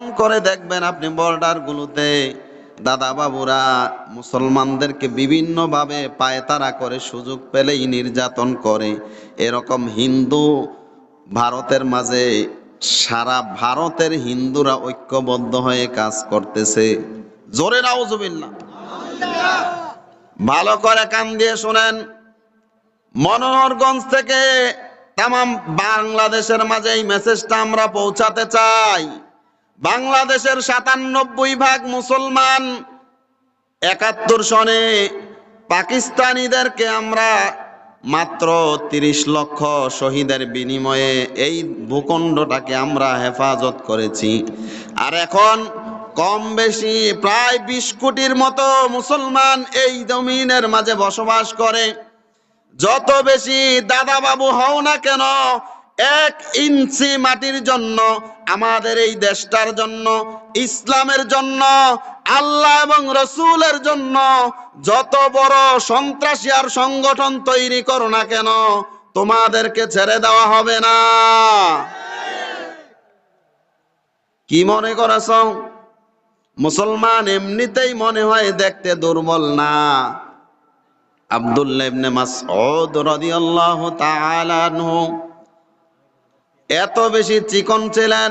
করে দেখবেন আপনি বর্ডার গুলোতে দাদা বাবুরা মুসলমানদেরকে বিভিন্নভাবে পায়তারা করে সুযোগ পেলেই নির্যাতন করে। এরকম হিন্দু ভারতের মাঝে সারা ভারতের হিন্দুরা ঐক্যবদ্ধ হয়ে কাজ করতেছে। জোরে নাউজুবিল্লাহ। ভালো করে কান দিয়ে শোনেন। মনোহরগঞ্জ থেকে তাম বাংলাদেশের মাঝে এই মেসেজটা আমরা পৌঁছাতে চাই। বাংলাদেশের সাতানব্বই ভাগ মুসলমান একাত্তর সনে পাকিস্তানিদেরকে আমরা মাত্র তিরিশ লক্ষ শহীদের বিনিময়ে এই ভূখণ্ডটাকে আমরা হেফাজত করেছি। আর এখন কম বেশি প্রায় বিশ কোটির মতো মুসলমান এই জমিনের মাঝে বসবাস করে। যত বেশি দাদা বাবু হও না কেন, এক ইঞ্চি মাটির জন্য আমাদের এই দেশটার জন্য, ইসলামের জন্য, আল্লাহ এবং রসুলের জন্য যত বড় সন্ত্রাসী আর সংগঠন তৈরি করো না কেন, তোমাদেরকে ছেড়ে দেওয়া হবে না। কি মনে করেছ? মুসলমান এমনিতেই মনে হয় দেখতে দুর্বল না। আব্দুল্লাহ ইবনে মাসউদ রাদিয়াল্লাহু তাআলা আনহু এত বেশি চিকন ছিলেন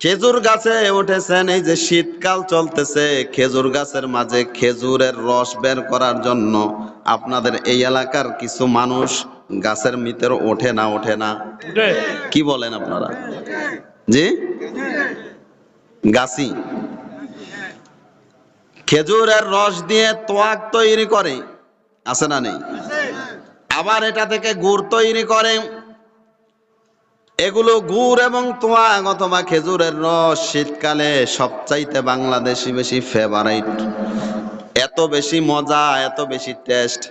খেজুর গাছে উঠেছেন এই যে শীতকাল চলতেছে খেজুর গাছের মাঝে খেজুরের রস বের করার জন্য আপনাদের এই এলাকার কিছু মানুষ গাছের ভিতরে ওঠে না ওঠে না। কি বলেন আপনারা? জি? গাছি। খেজুরের রস দিয়ে তোয়াক তৈরি করে আছে না নেই? আবার এটা থেকে গুড় তৈরি করে এগুলো গুড় এবং তোয়া অথবা খেজুরের রস শীতকালে সবচাইতে বাংলাদেশি বেশি ফেভারাইট এত বেশি মজা, এত বেশি টেস্ট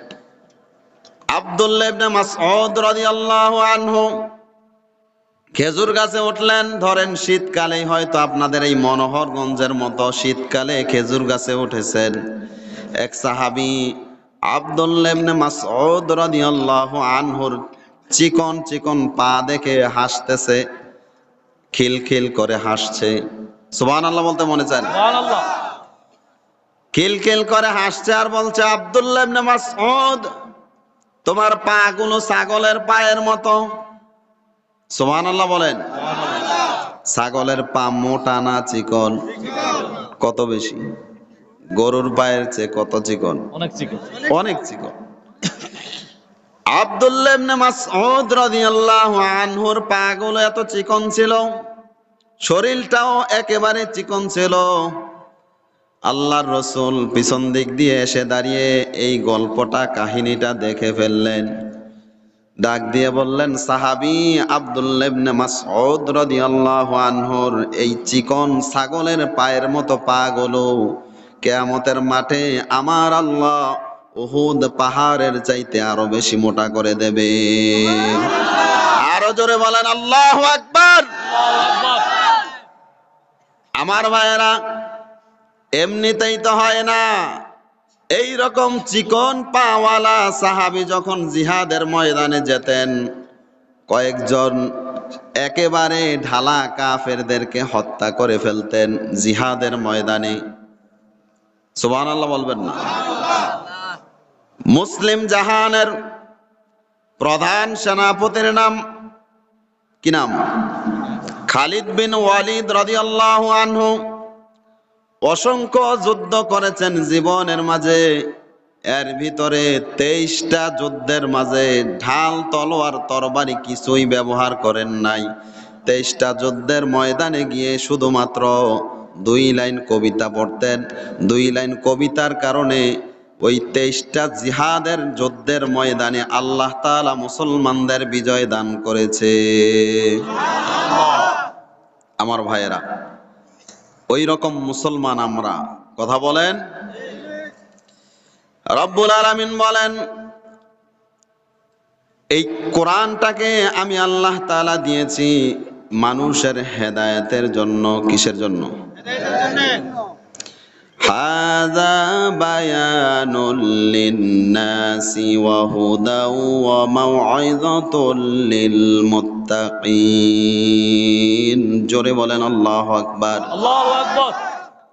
আব্দুল্লাহ ইবনে মাসউদ রাদিয়াল্লাহু আনহু, খেজুর গাছে উঠলেন, ধরেন শীতকালেই হয়তো আপনাদের এই মনোহরগঞ্জের মতো শীতকালে খেজুর গাছে উঠেছেন। এক সাহাবী আব্দুল্লাহ ইবনে মাসউদ আনহুর চিকন চিকন পা দেখে হাসতেছে খিলখিল করে হাসছে। সুবহানাল্লাহ বলতে মনে চায় না? খিলখিল করে হাসছে আর বলছে আব্দুল্লাহ মাসউদ তোমার পা গুলো ছাগলের পায়ের মতো। সুবহানাল্লাহ বলেন ছাগলের পা মোটা না চিকন? কত বেশি? গরুর পায়ের চেয়ে কত চিকন? অনেক চিকন। অনেক চিকন। আব্দুল্লাহ ইবনে মাসউদ রাদিয়াল্লাহু আনহুর পাগুলো এত চিকন ছিল, শরীরটাও একেবারে চিকন ছিল। আল্লাহর রসুল পিছন দিক দিয়ে এসে দাঁড়িয়ে এই গল্পটা, কাহিনীটা দেখে ফেললেন। ডাক দিয়ে বললেন, সাহাবি আব্দুল্লাহ ইবনে মাসউদ রাদিয়াল্লাহু আনহুর এই চিকন ছাগলের পায়ের মতো পাগুলো কেয়ামতের মাঠে আমার আল্লাহ উহুদ পাহাড়ের চাইতে আরও বেশি মোটা করে দেবে। আরও জোরে বলেন, আল্লাহ আকবার! আমার ভাইয়েরা, এমনিতেই তো হয় না। এই রকম চিকন পাওয়ালা সাহাবি যখন জিহাদের ময়দানে যেতেন, কয়েকজন একেবারে ঢালা কাফেরদেরকে হত্যা করে ফেলতেন জিহাদের ময়দানে। সুবহানাল্লাহ বলবেন না। মুসলিম জাহানের প্রধান সেনাপতির নাম কি নাম? খালিদ বিন ওয়ালিদ রাদিয়াল্লাহু আনহু অসংখ্য যুদ্ধ করেছেন জীবনের মাঝে। এর ভিতরে তেইশটা যুদ্ধের মাঝে ঢাল, তলোয়ার, তরবারি কিছুই ব্যবহার করেন নাই। তেইশটা যুদ্ধের ময়দানে গিয়ে শুধুমাত্র দুই লাইন কবিতা পড়তেন। দুই লাইন কবিতার কারণে ওই তেইশটা জিহাদের যুদ্ধের ময়দানে আল্লাহ তাআলা মুসলমানদের বিজয় দান করেছে। আমার ভাইয়েরা ওই রকম মুসলমান আমরা, কথা বলেন? রব্বুল আলামিন বলেন, এই কোরআনটাকে আমি আল্লাহ তাআলা দিয়েছি মানুষের হেদায়েতের জন্য, কিসের জন্য? هذا بيان للناس وهدى وموعظة للمتقين জোরে বলেন আল্লাহ আকবার আল্লাহু আকবার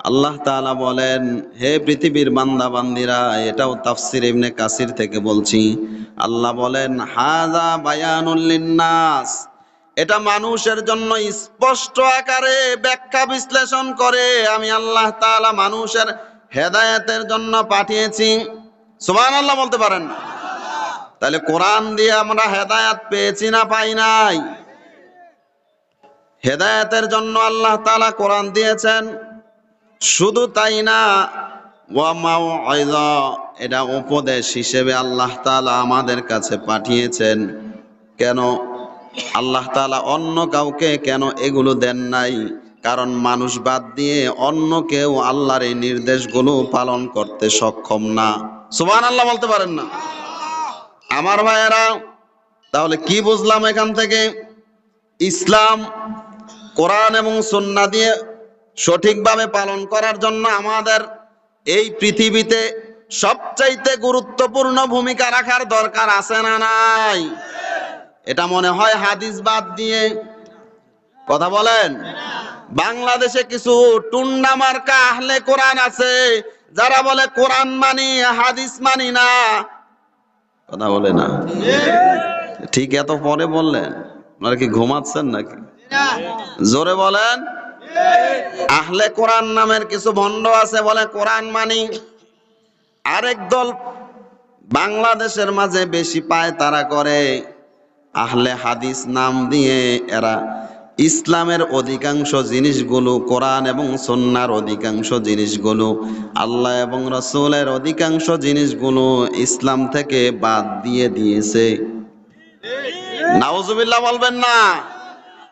আল্লাহ তাআলা বলেন হে পৃথিবীর বান্দা বান্দিরা এটাও তাফসির ইবনে কাসির থেকে বলছি আল্লাহ বলেন হাযা বায়ানুল লিন্নাস এটা মানুষের জন্য স্পষ্ট আকারে ব্যাখ্যা বিশ্লেষণ করে। আমি আল্লাহ তাআলা মানুষের হেদায়েতের জন্য পাঠিয়েছি। সুবহানাল্লাহ বলতে পারেন তাহলে কোরআন দিয়ে আমরা হেদায়েত পেয়েছি না পাই নাই? হেদায়েতের জন্য আল্লাহ তাআলা কোরআন দিয়েছেন। শুধু তাই না এটা উপদেশ হিসেবে আল্লাহ তাআলা আমাদের কাছে পাঠিয়েছেন। কেন? আল্লাহ তাআলা অন্য কাউকে কেন এগুলো দেন নাই? কারণ মানুষ বাদ দিয়ে অন্য কেউ আল্লাহর এই নির্দেশগুলো পালন করতে সক্ষম না। সুবহানাল্লাহ বলতে পারেন না। আমার ভাইয়েরা, তাহলে কি বুঝলাম এখান থেকে? ইসলাম, কোরআন এবং সুন্নাহ দিয়ে সঠিকভাবে পালন করার জন্য আমাদের এই পৃথিবীতে সবচাইতে গুরুত্বপূর্ণ ভূমিকা রাখার দরকার আছে না নাই? এটা মনে হয় হাদিস বাদ দিয়ে কথা বলেন? বাংলাদেশে কিছু টুন্ডা মার্কা আহলে কোরআন আছে, যারা বলে কোরআন মানি, হাদিস মানি না। কথা বলে না? ঠিক এত পরে বললেন? আপনারা কি ঘুমাচ্ছেন নাকি? জোরে বলেন। আহলে কোরআন নামের কিছু ভণ্ড আছে, বলে কোরআন মানি। আরেক দল বাংলাদেশের মাঝে বেশি পায় তারা করে। আহলে হাদিস নাম দিয়ে এরা ইসলামের অধিকাংশ জিনিসগুলো, কোরআন এবং সন্ন্যার অধিকাংশ জিনিসগুলো, আল্লাহ এবং রসুলের অধিকাংশ জিনিসগুলো ইসলাম থেকে বাদ দিয়ে দিয়েছে। নাওজুবিল্লাহ বলবেন না।